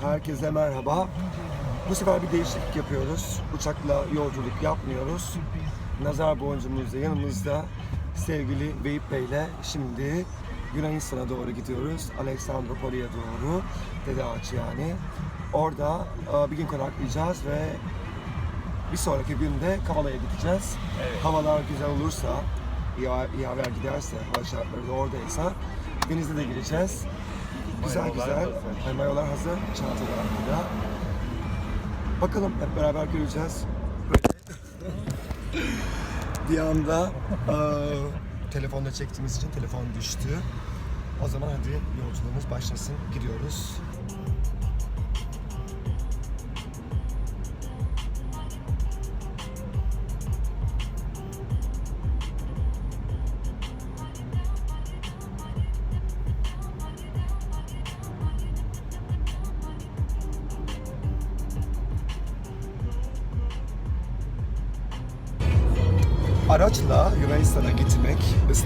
Herkese merhaba. Bu sefer bir değişiklik yapıyoruz. Uçakla yolculuk yapmıyoruz. Nazar boncuğumuz da yanımızda. Sevgili Veyip Bey ile şimdi Yunanistan'a doğru gidiyoruz. Aleksandropoli'ye doğru. Dede Ağaç yani. Orada e, bir gün konaklayacağız ve bir sonraki günde Kavala'ya gideceğiz. Havalar güzel olursa, iyi haber giderse, hava şartları da oradaysa denize de gireceğiz. Güzel güzel. Ay, Mayolar hazır. Çantalar burada. Bakalım hep beraber göreceğiz. Bir anda eee, telefonda çektiğimiz için telefon düştü. O zaman hadi yolculuğumuz başlasın. Gidiyoruz.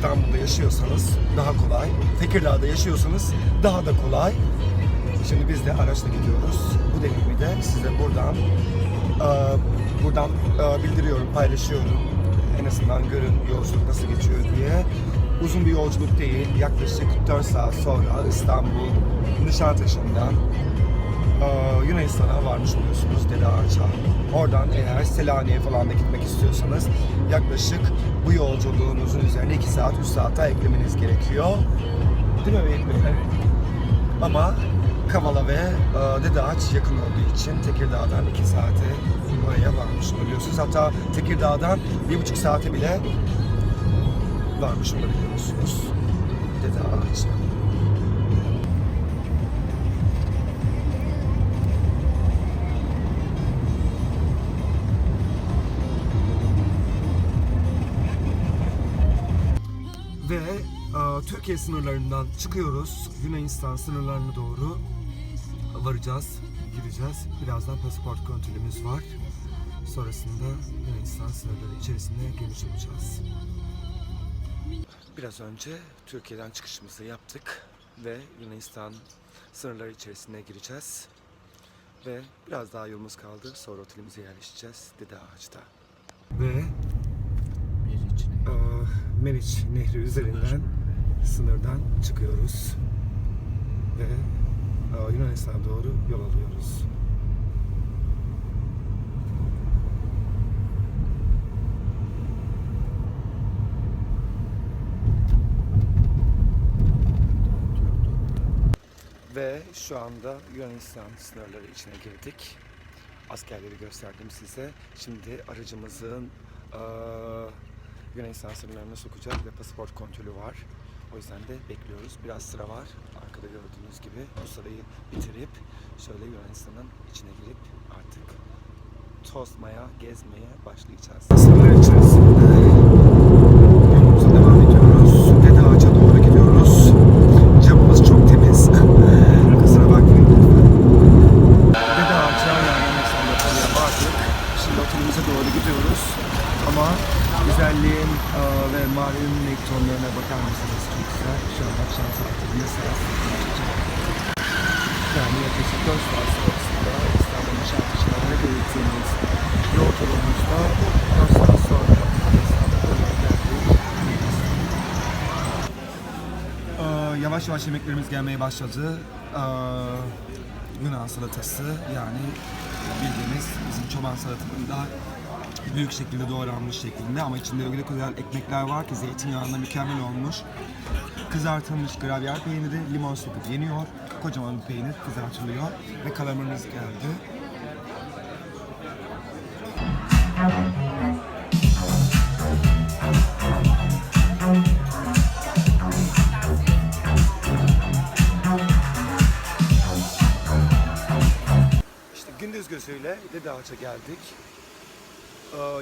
İstanbul'da yaşıyorsanız daha kolay. Tekirdağ'da yaşıyorsanız daha da kolay. Şimdi biz de araçla gidiyoruz. Bu deneyimi de size buradan eee, buradan eee, bildiriyorum, paylaşıyorum. En azından görün yolculuk nasıl geçiyor diye. Uzun bir yolculuk değil. Yaklaşık 4 saat sonra İstanbul Nişantaşı'ndan ee, Yunanistan'a varmış oluyorsunuz Dede Ağaç'a. Oradan eğer Selanik'e falan da gitmek istiyorsanız yaklaşık bu yolculuğunuzun üzerine 2 saat 3 saat daha eklemeniz gerekiyor. Değil mi Vehbi? Ama Kavala ve e, Dede Ağaç yakın olduğu için Tekirdağ'dan 2 saate buraya varmış oluyorsunuz. Hatta Tekirdağ'dan 1,5 saate bile varmış olabiliyorsunuz Dede Ağaç'a. Türkiye sınırlarından çıkıyoruz. Yunanistan sınırlarına doğru varacağız, gideceğiz. Birazdan pasaport kontrolümüz var. Sonrasında Yunanistan sınırları içerisinde girmiş olacağız. Biraz önce Türkiye'den çıkışımızı yaptık ve Yunanistan sınırları içerisine gireceğiz. Ve biraz daha yolumuz kaldı. Sonra otelimize yerleşeceğiz Dede Ağaç'ta. Ve Meriç Nehri üzerinden sınırdan çıkıyoruz ve aa, Yunanistan'a doğru yol alıyoruz. Ve şu anda Yunanistan sınırları içine girdik. Askerleri gösterdim size. Şimdi aracımızın eee, Yunanistan sınırlarına sokacak ve pasaport kontrolü var. O yüzden de bekliyoruz. Biraz sıra var. Arkada gördüğünüz gibi bu sırayı bitirip şöyle Yunanistan'ın içine girip artık tozmaya, gezmeye başlayacağız. Sınırlar içerisinde yolumuza devam ediyoruz. Dede Ağaç'a doğru gidiyoruz. Camımız çok temiz. Kusura bakmayın lütfen. Dede Ağaç'a yani Yunanistan'da Palya'ya vardık. Şimdi otelimize doğru gidiyoruz. Ama güzelliğin e, ve mavinin renk tonlarına bakar mısınız? Çok güzel. Şu an akşam saatlerinde saat yani yaklaşık 4 saat sonrasında İstanbul Nişantaşı'na hareket ettiğimiz yolculuğumuzda 4 saat sonra. Ee, yavaş yavaş yemeklerimiz gelmeye başladı. Ee, Yunan salatası yani bildiğimiz bizim çoban salatanın daha büyük şekilde doğranmış şeklinde ama içinde öyle güzel ekmekler var ki zeytinyağında mükemmel olmuş. Kızartılmış gravyer peyniri limon sıkıp yeniyor. Kocaman bir peynir kızartılıyor ve kalamarımız geldi. İşte gündüz gözüyle Dede Ağaç'a geldik.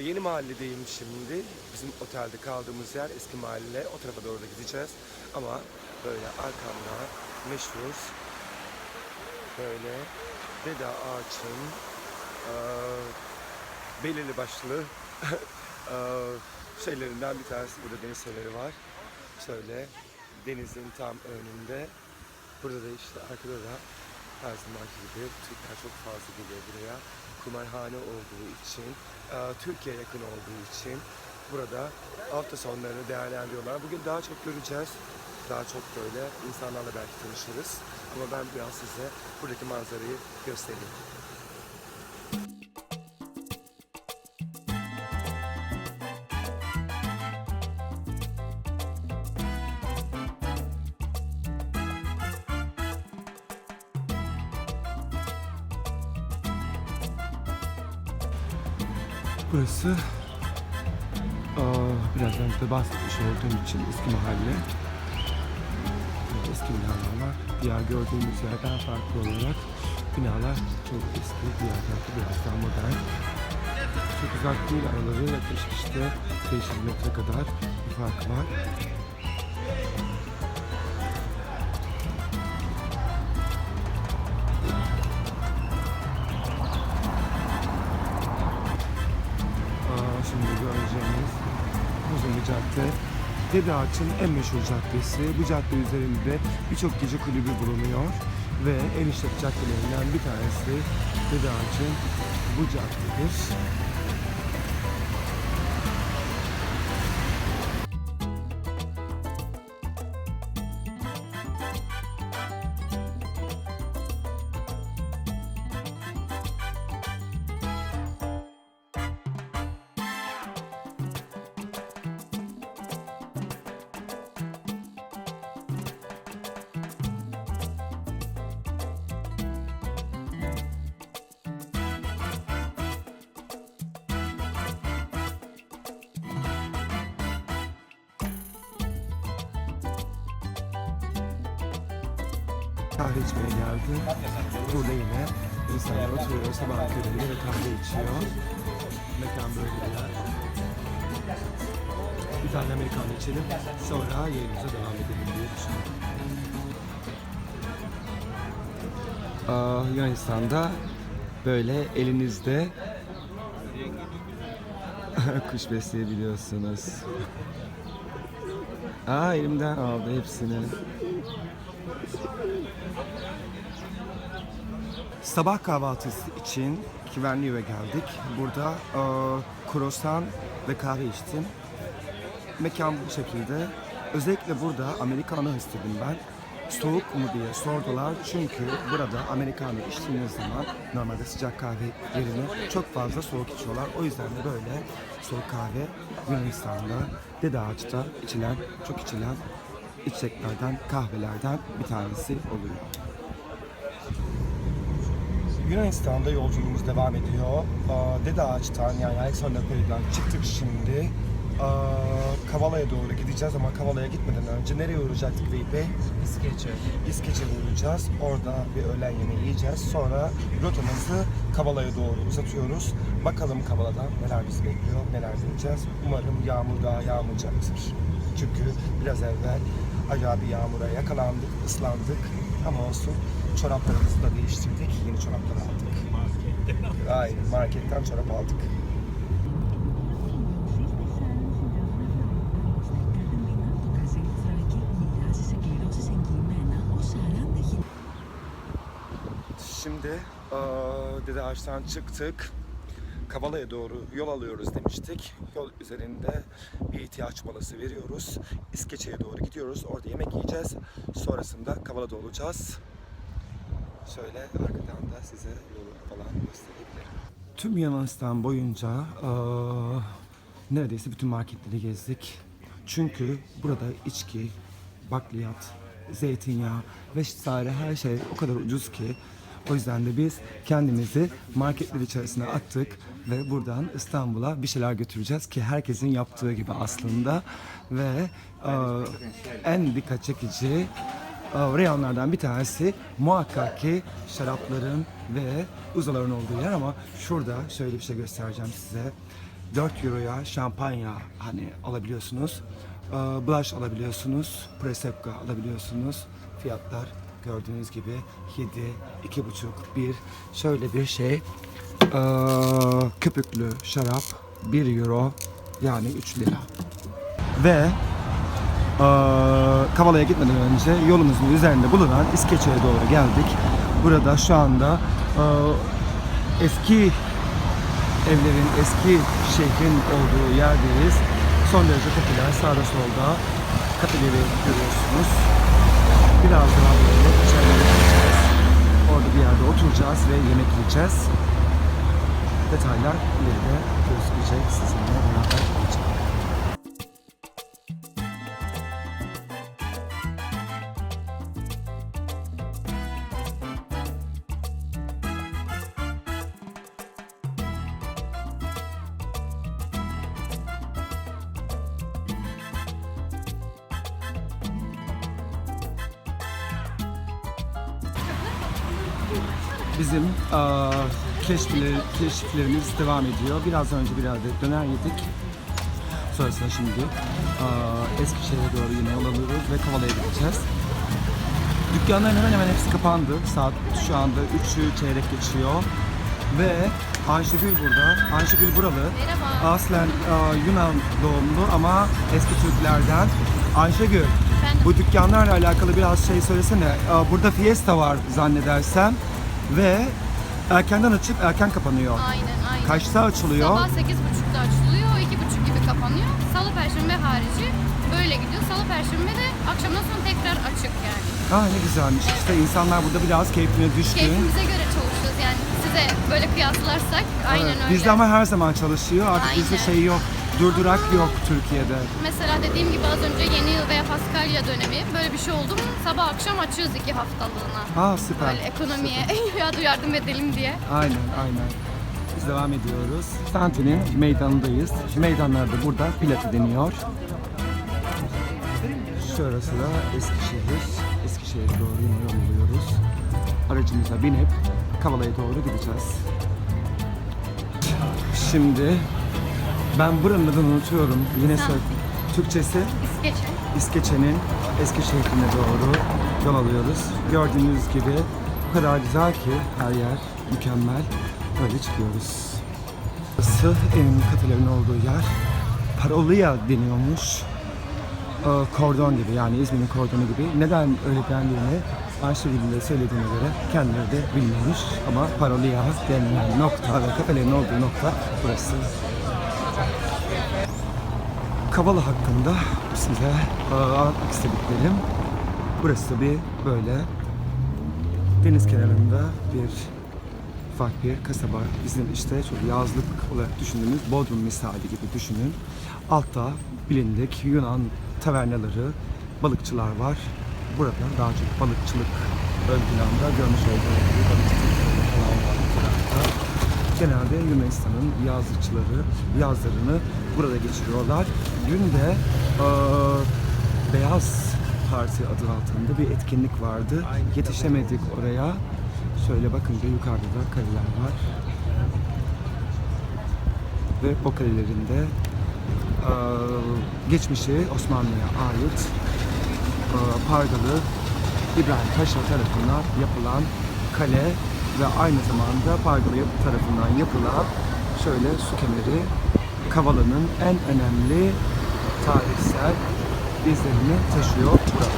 Yeni mahalledeyim şimdi. Bizim otelde kaldığımız yer eski mahalle. O tarafa doğru da gideceğiz. Ama böyle arkamda meşhur böyle Dede Ağaç'ın e, belirli başlı e, şeylerinden bir tanesi. Burada deniz fener'i var. Şöyle denizin tam önünde. Burada da işte arkada da Her zamanki gibi Türkler çok fazla geliyor buraya. Kumarhane olduğu için, e, Türkiye yakın olduğu için burada hafta sonlarını değerlendiriyorlar. Bugün daha çok göreceğiz. Daha çok böyle insanlarla belki tanışırız. Ama ben biraz size buradaki manzarayı göstereyim. Burası aa, biraz önce de bahsetmiş olduğum için eski mahalle. Eski binalar var. Diğer gördüğümüz yerden farklı olarak binalar çok eski, diğer tarafı biraz daha modern. Çok uzak değil araları yaklaşık işte 500 metre kadar bir fark var. Şimdi göreceğimiz uzun bir cadde. Dede Ağaç'ın en meşhur caddesi. Bu cadde üzerinde birçok gece kulübü bulunuyor. Ve en işlek caddelerinden bir tanesi Dede Ağaç'ın bu caddedir. Kahve içmeye geldi. Burada yine insanlar oturuyor sabah köründe ve kahve içiyor. Mekan böyle bir yer. Bir tane Amerikan içelim. Sonra yerimize devam edelim diye düşünüyorum. Aa, Yunanistan'da böyle elinizde kuş besleyebiliyorsunuz. Aa elimden aldı hepsini. Sabah kahvaltısı için Kivenli'ye geldik. Burada e, kruvasan ve kahve içtim. Mekan bu şekilde. Özellikle burada Amerikanı istedim ben. Soğuk mu diye sordular. Çünkü burada Amerikanı içtiğiniz zaman normalde sıcak kahve yerine çok fazla soğuk içiyorlar. O yüzden de böyle soğuk kahve Yunanistan'da Dede Ağaç'ta içilen, çok içilen içeceklerden, kahvelerden bir tanesi oluyor. Yunanistan'da yolculuğumuz devam ediyor. Dede Ağaç'tan yani Alexanderpolli'den çıktık şimdi. Kavala'ya doğru gideceğiz ama Kavala'ya gitmeden önce nereye uğrayacaktık Veyit Bey? İskeçe. İskeç'e uğrayacağız. Orada bir öğlen yemeği yiyeceğiz. Sonra rotamızı Kavala'ya doğru uzatıyoruz. Bakalım Kavala'da neler bizi bekliyor, neler deneyeceğiz. Umarım yağmur daha yağmayacaktır. Çünkü biraz evvel acayip bir yağmura yakalandık, ıslandık. Ama olsun çoraplarımızı da değiştirdik. Yeni çoraplar aldık. Aynen marketten çorap aldık. Şimdi eee, Dede Ağaç'tan çıktık. Kavala'ya doğru yol alıyoruz demiştik. Yol üzerinde bir ihtiyaç molası veriyoruz. İskeçe'ye doğru gidiyoruz. Orada yemek yiyeceğiz. Sonrasında Kavala'da olacağız. Şöyle arkadan da size yolu falan gösterebilirim. Tüm Yunanistan boyunca eee, neredeyse bütün marketleri gezdik. Çünkü burada içki, bakliyat, zeytinyağı vesaire her şey o kadar ucuz ki o yüzden de biz kendimizi marketler içerisine attık ve buradan İstanbul'a bir şeyler götüreceğiz ki herkesin yaptığı gibi aslında ve e, en dikkat çekici e, reyonlardan bir tanesi muhakkak ki şarapların ve uzaların olduğu yer ama şurada şöyle bir şey göstereceğim size. 4 euroya şampanya hani alabiliyorsunuz. Ee, Blush alabiliyorsunuz. Prosecco alabiliyorsunuz. Fiyatlar gördüğünüz gibi 7, 2,5, 1. Şöyle bir şey. Ee, köpüklü şarap 1 euro yani 3 lira. Ve Kavala'ya gitmeden önce yolumuzun üzerinde bulunan İskeçe'ye doğru geldik. Burada şu anda e, eski evlerin, eski şehrin olduğu yerdeyiz. Son derece popüler sağda solda kafeleri görüyorsunuz. Biraz daha böyle içeride gideceğiz. Orada bir yerde oturacağız ve yemek yiyeceğiz. Detaylar ileride gözükecek sizinle Bizim eee, keşifler, keşiflerimiz devam ediyor. Biraz önce bir yerde döner yedik. Sonrasında şimdi Eskişehir'e doğru yine yol alıyoruz ve Kavala'ya gideceğiz. Dükkanların hemen hemen hepsi kapandı. Saat şu anda 3'ü çeyrek geçiyor. Ve Ayşegül burada. Ayşegül buralı. Merhaba. Aslen Yunan doğumlu ama eski Türklerden. Ayşegül, bu dükkanlarla alakalı biraz şey söylesene. Burada fiesta var zannedersem ve erkenden açıp erken kapanıyor. Aynen aynen. Kaçta açılıyor? Sabah 8.30'da açılıyor, 2.30 gibi kapanıyor. Salı, Perşembe harici böyle gidiyor. Salı, Perşembe de akşamdan sonra tekrar açık yani. Ha ne güzelmiş. İşte insanlar burada biraz keyfine düşkün. Keyfimize göre çalışıyoruz yani. Size böyle kıyaslarsak aynen öyle. Bizde ama her zaman çalışıyor. Artık bizde Aynen. şey yok. Durdurak yok Türkiye'de. Mesela dediğim gibi az önce yeni yıl veya Paskalya dönemi böyle bir şey oldu mu sabah akşam açıyoruz iki haftalığına. Ha süper. Böyle ekonomiye ya yardım edelim diye. Aynen aynen. Biz devam ediyoruz. Santi'nin meydanındayız. Meydanlar da burada Plati deniyor. Şurası da Eskişehir. Eskişehir'e doğru yol alıyoruz. Aracımıza binip Kavala'ya doğru gideceğiz. Şimdi ben buranın adını unutuyorum. Yine Santi. söyle. Türkçesi İskeçe. İskeçe'nin Eskişehir'ine doğru yol alıyoruz. Gördüğünüz gibi o kadar güzel ki her yer mükemmel. Böyle çıkıyoruz. Burası en kafelerinin olduğu yer. Parolia deniyormuş. Ee, Kordon gibi yani İzmir'in kordonu gibi. Neden öyle dendiğini Ayşegül'ün de söylediğine göre kendileri de bilmiyormuş. Ama Parolia denilen nokta ve kafelerin olduğu nokta burası. Kavala hakkında size anlatmak istediklerim. Burası bir böyle deniz kenarında bir ufak bir kasaba. Bizim işte çok yazlık olarak düşündüğümüz Bodrum misali gibi düşünün. Altta bilindik Yunan tavernaları, balıkçılar var. Burada daha çok balıkçılık ön planda görmüş olduğunuz gibi balıkçılık falan var. Genelde Yunanistan'ın yazlıkçıları yazlarını burada geçiriyorlar. Dün de eee, Beyaz Parti adı altında bir etkinlik vardı. Yetişemedik oraya. Şöyle bakınca yukarıda da kaleler var. Ve o kalelerinde eee, geçmişi Osmanlı'ya ait eee, Pargalı İbrahim Paşa tarafından yapılan kale ve aynı zamanda Pargalı yap- tarafından yapılan şöyle su kemeri Kavala'nın en önemli tarihsel izlerini taşıyor burada.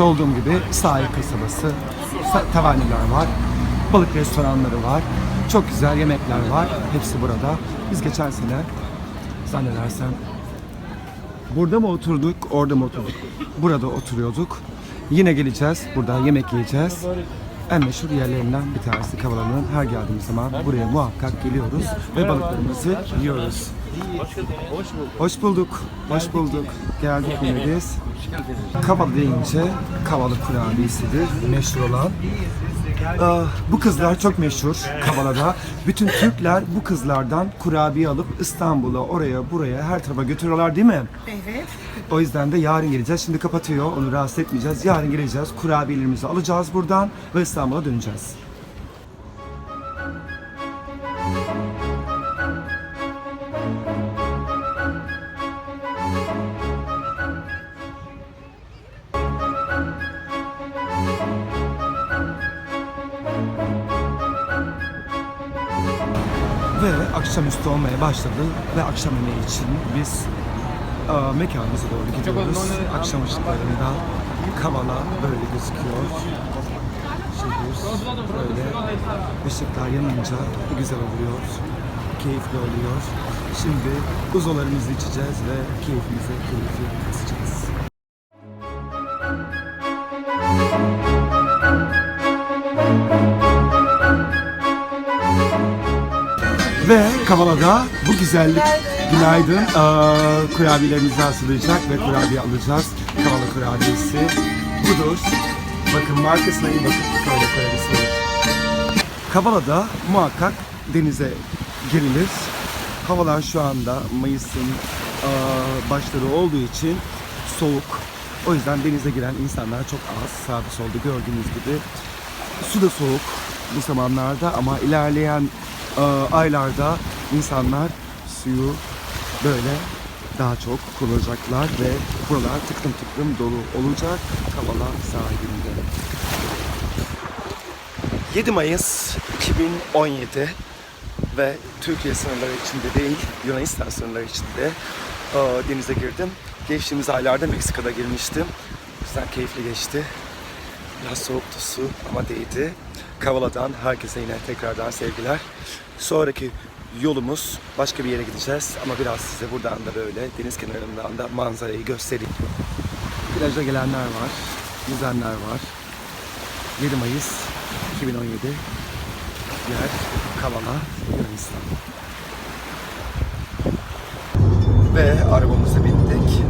Olduğum gibi sahil kasabası, sa- taverneler var, balık restoranları var, çok güzel yemekler var. Hepsi burada. Biz geçen sene zannedersem burada mı oturduk, orada mı oturduk? Burada oturuyorduk. Yine geleceğiz, burada yemek yiyeceğiz. En meşhur yerlerinden bir tanesi Kavala'nın. Her geldiğimiz zaman buraya muhakkak geliyoruz ve balıklarımızı yiyoruz. Hoş bulduk. Hoş bulduk. Geldik yine biz. Kavala deyince Kavala kurabiyesidir meşhur olan. Ee, bu kızlar çok meşhur Kavala'da. Bütün Türkler bu kızlardan kurabiye alıp İstanbul'a, oraya, buraya, her tarafa götürüyorlar değil mi? Evet. O yüzden de yarın geleceğiz. Şimdi kapatıyor, onu rahatsız etmeyeceğiz. Yarın geleceğiz, kurabiyelerimizi alacağız buradan ve İstanbul'a döneceğiz. Başladı ve akşam yemeği için biz e, mekanımıza doğru gidiyoruz. Akşam ışıklarında Kavala böyle gözüküyor. Şehir böyle ışıklar yanınca güzel oluyor. Keyifli oluyor. Şimdi uzolarımızı içeceğiz ve keyfimize keyifli kasacağız. Kavala'da bu güzellik günaydın eee kurabiyelerimizi hazırlayacak ve kurabiye alacağız. Kavala kurabiyesi budur. Bakın markasına iyi bakın. Kavala kurabiyesi. Kavala'da muhakkak denize girilir. Havalar şu anda Mayıs'ın eee, başları olduğu için soğuk. O yüzden denize giren insanlar çok az. Sağda solda gördüğünüz gibi. Su da soğuk bu zamanlarda ama ilerleyen e, aylarda insanlar suyu böyle daha çok kullanacaklar ve buralar tıklım tıklım dolu olacak Kavala sahilinde. 7 Mayıs 2017 ve Türkiye sınırları içinde değil, Yunanistan sınırları içinde e, denize girdim. Geçtiğimiz aylarda Meksika'da girmiştim. O yüzden keyifli geçti. Biraz soğuktu su ama değdi. Kavala'dan herkese yine tekrardan sevgiler. Sonraki yolumuz başka bir yere gideceğiz ama biraz size buradan da böyle deniz kenarından da manzarayı göstereyim. Plaja gelenler var, yüzenler var. 7 Mayıs 2017 yer Kavala, Yunanistan. Ve arabamıza bindik.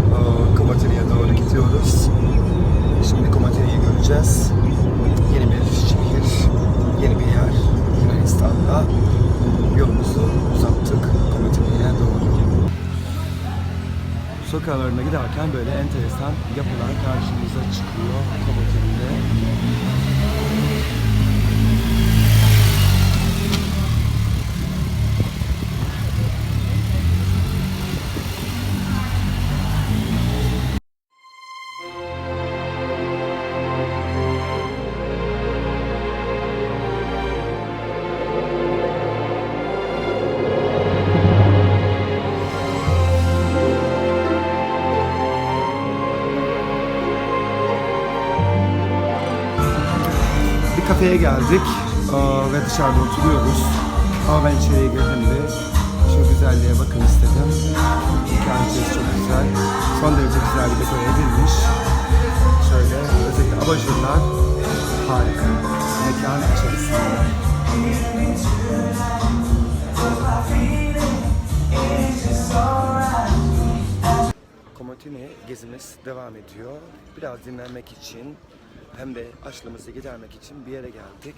Komateri'ye doğru gidiyoruz. Şimdi Komateri'yi göreceğiz. Yeni bir şehir, yeni bir yer Yunanistan'da. Yolumuzu uzattık Komateri'ye doğru. Sokaklarına giderken böyle enteresan yapılar karşımıza çıkıyor Komateri'de. Kafeye geldik aa, ve dışarıda oturuyoruz. Ama ben içeriye girdim de şu güzelliğe bakın istedim. Mekan çok güzel. Son derece güzel bir dekore edilmiş. Şöyle özellikle abajurlar harika. Mekan içerisinde. Komotini gezimiz devam ediyor. Biraz dinlenmek için hem de açlığımızı gidermek için bir yere geldik.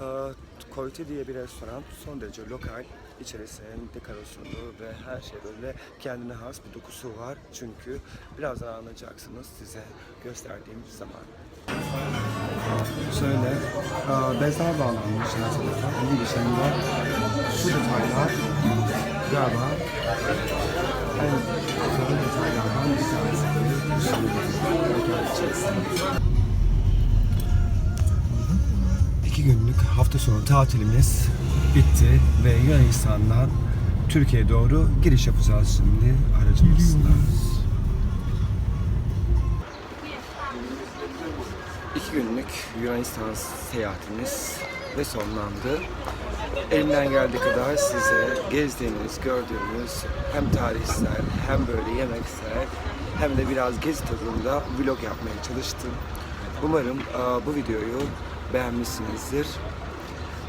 Ee, Koyti diye bir restoran son derece lokal. İçerisinin dekorasyonu ve her şey böyle kendine has bir dokusu var. Çünkü birazdan anlayacaksınız size gösterdiğim zaman. Şöyle e, bezler bağlanmış tarafa. Onun dışında şu detaylar galiba en güzel detaylardan bir tanesi. Şimdi İki günlük hafta sonu tatilimiz bitti ve Yunanistan'dan Türkiye'ye doğru giriş yapacağız şimdi aracımızla. İki günlük Yunanistan seyahatimiz ve sonlandı. Elimden geldiği kadar size gezdiğiniz, gördüğünüz hem tarihsel hem böyle yemeksel hem de biraz gezi tadında vlog yapmaya çalıştım. Umarım bu videoyu beğenmişsinizdir.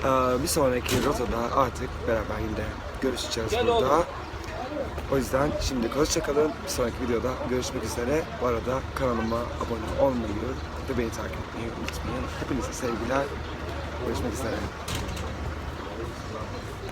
E, Bir sonraki rotada artık beraber yine görüşeceğiz burada. O yüzden şimdi hoşçakalın. Bir sonraki videoda görüşmek üzere. Bu arada kanalıma abone olmayı ve beni takip etmeyi unutmayın. Hepinize sevgiler. Görüşmek üzere.